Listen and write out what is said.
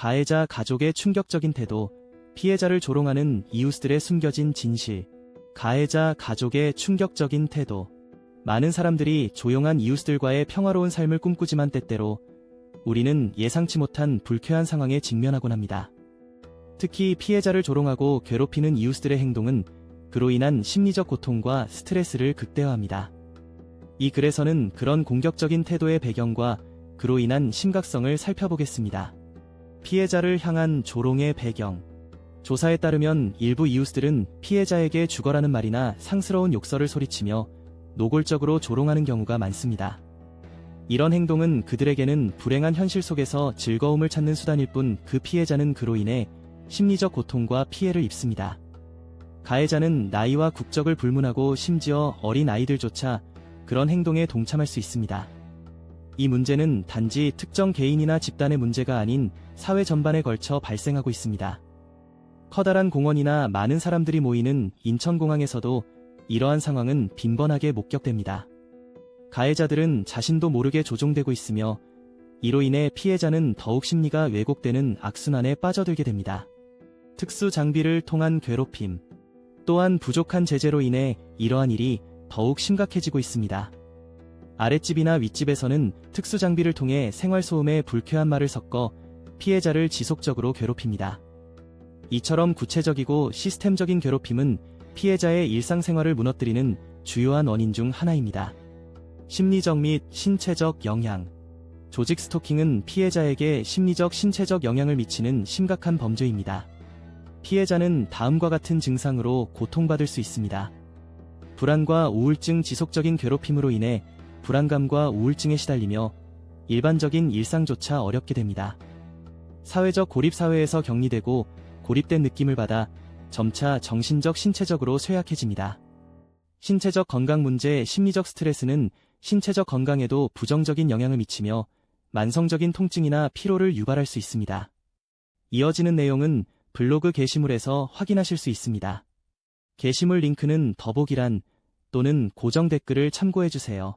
가해자 가족의 충격적인 태도, 피해자를 조롱하는 이웃들의 숨겨진 진실, 가해자 가족의 충격적인 태도. 많은 사람들이 조용한 이웃들과의 평화로운 삶을 꿈꾸지만 때때로 우리는 예상치 못한 불쾌한 상황에 직면하곤 합니다. 특히 피해자를 조롱하고 괴롭히는 이웃들의 행동은 그로 인한 심리적 고통과 스트레스를 극대화합니다. 이 글에서는 그런 공격적인 태도의 배경과 그로 인한 심각성을 살펴보겠습니다. 피해자를 향한 조롱의 배경. 조사에 따르면 일부 이웃들은 피해자에게 죽어라는 말이나 상스러운 욕설을 소리치며 노골적으로 조롱하는 경우가 많습니다. 이런 행동은 그들에게는 불행한 현실 속에서 즐거움을 찾는 수단일 뿐 그 피해자는 그로 인해 심리적 고통과 피해를 입습니다. 가해자는 나이와 국적을 불문하고 심지어 어린 아이들조차 그런 행동에 동참할 수 있습니다. 이 문제는 단지 특정 개인이나 집단의 문제가 아닌 사회 전반에 걸쳐 발생하고 있습니다. 커다란 공원이나 많은 사람들이 모이는 인천공항에서도 이러한 상황은 빈번하게 목격됩니다. 가해자들은 자신도 모르게 조종되고 있으며 이로 인해 피해자는 더욱 심리가 왜곡되는 악순환에 빠져들게 됩니다. 특수 장비를 통한 괴롭힘, 또한 부족한 제재로 인해 이러한 일이 더욱 심각해지고 있습니다. 아랫집이나 윗집에서는 특수 장비를 통해 생활소음에 불쾌한 말을 섞어 피해자를 지속적으로 괴롭힙니다. 이처럼 구체적이고 시스템적인 괴롭힘은 피해자의 일상생활을 무너뜨리는 주요한 원인 중 하나입니다. 심리적 및 신체적 영향. 조직 스토킹은 피해자에게 심리적, 신체적 영향을 미치는 심각한 범죄입니다. 피해자는 다음과 같은 증상으로 고통받을 수 있습니다. 불안과 우울증 지속적인 괴롭힘으로 인해 불안감과 우울증에 시달리며 일반적인 일상조차 어렵게 됩니다. 사회적 고립사회에서 격리되고 고립된 느낌을 받아 점차 정신적, 신체적으로 쇠약해집니다. 신체적 건강 문제, 심리적 스트레스는 신체적 건강에도 부정적인 영향을 미치며 만성적인 통증이나 피로를 유발할 수 있습니다. 이어지는 내용은 블로그 게시물에서 확인하실 수 있습니다. 게시물 링크는 더보기란 또는 고정 댓글을 참고해주세요.